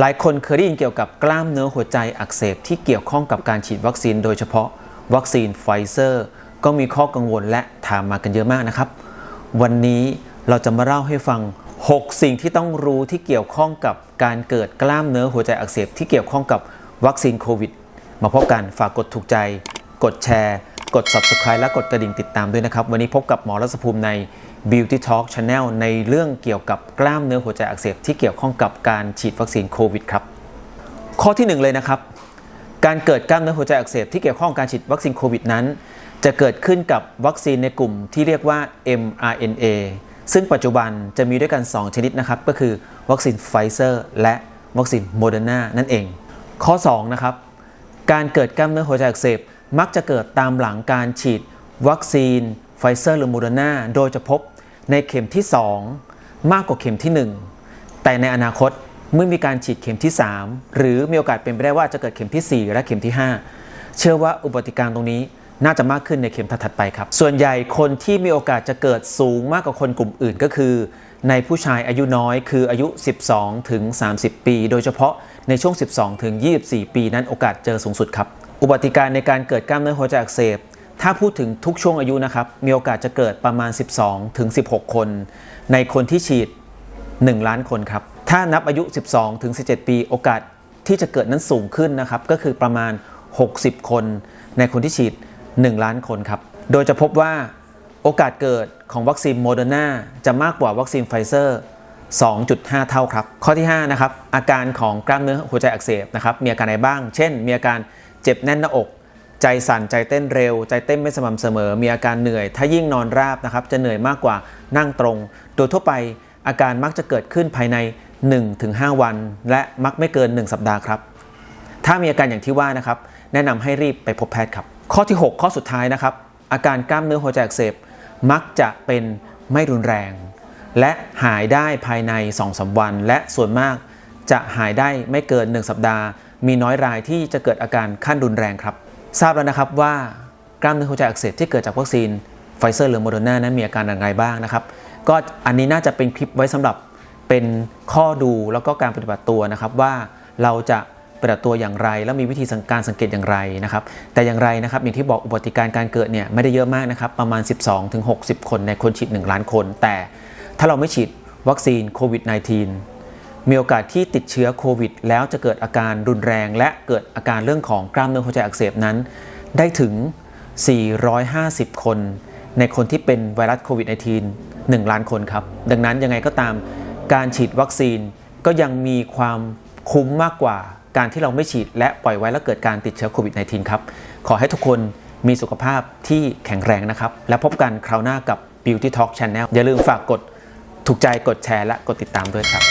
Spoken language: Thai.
หลายคนเคยได้ยินเกี่ยวกับกล้ามเนื้อหัวใจอักเสบที่เกี่ยวข้องกับการฉีดวัคซีนโดยเฉพาะวัคซีนไฟเซอร์ ก็มีข้อกังวลและถามมากันเยอะมากนะครับ วันนี้เราจะมาเล่าให้ฟัง 6 สิ่งที่ต้องรู้ที่เกี่ยวข้องกับการเกิดกล้ามเนื้อหัวใจอักเสบที่เกี่ยวข้องกับวัคซีนโควิด มาพบกันฝากกดถูกใจ กดแชร์ กด subscribe และกดกระดิ่งติดตามด้วยนะครับ วันนี้พบกับหมอรัศภูมิใน Beauty Talk Channel ในเรื่องเกี่ยวกับกล้ามเนื้อหัวใจอักเสบที่เกี่ยวข้องกับการฉีดวัคซีนโควิดครับ ข้อที่หนึ่งเลยนะครับ การเกิดกล้ามเนื้อหัวใจอักเสบที่เกี่ยวข้องกับการฉีดวัคซีนโควิดนั้น จะเกิดขึ้นกับวัคซีนในกลุ่มที่เรียกว่า mRNA ซึ่งปัจจุบันจะมีด้วยกัน 2 ชนิดนะครับ ก็คือวัคซีนไฟเซอร์และวัคซีนโมเดอร์นานั่นเอง ข้อ2นะครับการเกิดกล้ามเนื้อหัวใจอักเสบ มักจะเกิดตามหลังการฉีด วัคซีนไฟเซอร์หรือโมเดอร์นาโดยจะพบในเข็มที่ 2 มากกว่าเข็มที่ 1 แต่ในอนาคตเมื่อมีการฉีดเข็มที่ 3 หรือมีโอกาสเป็นไปได้ว่าจะเกิดเข็มทีสี่4 และเข็มที่ 5 เชื่อว่าอุบัติการณ์ตรงนี้น่าจะมากขึ้นในเข็มถัดไปครับ ส่วนใหญ่คนที่มีโอกาสจะเกิดสูงมากกว่าคนกลุ่มอื่นก็คือ ในผู้ชายอายุน้อยคืออายุ 12 ถึง 30 ปี โดยเฉพาะในช่วง 12 ถึง 24 ปีนั้นโอกาสเจอสูงสุดครับ อุบัติการณ์ในการเกิดกล้ามเนื้อหัวใจอักเสบ ถ้าพูดถึงทุกช่วงอายุนะครับ มีโอกาสจะเกิดประมาณ 12 ถึง 16 คน ในคนที่ฉีด 1 ล้านคนครับ ถ้านับอายุ 12 ถึง 17 ปี โอกาสที่จะเกิดนั้นสูงขึ้นนะครับ ก็คือประมาณ 60 คน ในคนที่ฉีด 1 ล้านคนครับ โดยจะพบว่าโอกาสเกิดของวัคซีนโมเดอร์นาจะมากกว่าวัคซีนไฟเซอร์ 2.5 เท่าครับ ข้อที่ 5 นะครับ อาการของกล้ามเนื้อหัวใจอักเสบนะครับ มีอาการอะไรบ้าง เช่น มีอาการ เจ็บแน่นหน้าอก ใจสั่นใจเต้นเร็ว ใจเต้นไม่สม่ำเสมอ มีอาการเหนื่อย ถ้ายิ่งนอนราบนะครับจะเหนื่อยมากกว่านั่งตรง โดยทั่วไปอาการมักจะเกิดขึ้นภายใน 1-5 วัน และมักไม่เกิน 1 สัปดาห์ครับ ถ้ามีอาการอย่างที่ว่านะครับ แนะนำให้รีบไปพบแพทย์ครับ ข้อที่ 6 ข้อสุดท้ายนะครับ อาการกล้ามเนื้อหัวใจอักเสบมักจะเป็นไม่รุนแรง และหายได้ภายใน 2-3 วัน และส่วนมากจะหายได้ไม่เกิน 1 สัปดาห์ มีน้อยรายที่จะเกิดอาการขั้นรุนแรงครับ ทราบแล้วนะครับว่ากล้ามเนื้อหัวใจอักเสบที่เกิดจากวัคซีนไฟเซอร์หรือโมเดอร์นานั้นมีอาการอย่างไรบ้างนะครับ ก็อันนี้น่าจะเป็นคลิปไว้สำหรับเป็นข้อดูแล้วก็การปฏิบัติตัวนะครับว่าเราจะปฏิบัติตัวอย่างไร แล้วมีวิธีสังการสังเกตอย่างไรนะครับ แต่อย่างไรนะครับอย่างที่บอกอุบัติการ์การเกิดเนี่ยไม่ได้เยอะมากนะครับประมาณ 12-60 คนในคนฉีด 1 ล้านคน แต่ถ้าเราไม่ฉีดวัคซีนโควิด -19 มีโอกาสที่ติดเชื้อโควิด แล้วจะเกิดอาการรุนแรงและเกิดอาการเรื่องของกล้ามเนื้อหัวใจอักเสบนั้น ได้ถึง 450 คน ในคนที่เป็นไวรัสโควิด -19 1 ล้านคนครับ ดังนั้นยังไงก็ตามการฉีดวัคซีนก็ยังมีความคุ้มมากกว่า การที่เราไม่ฉีดและปล่อยไว้แล้วเกิดการติดเชื้อโควิด -19 ครับ ขอให้ทุกคนมีสุขภาพที่แข็งแรงนะครับ และพบกันคราวหน้ากับ Beauty Talk Channel อย่าลืมฝากกดถูกใจกดแชร์และกดติดตามด้วยครับ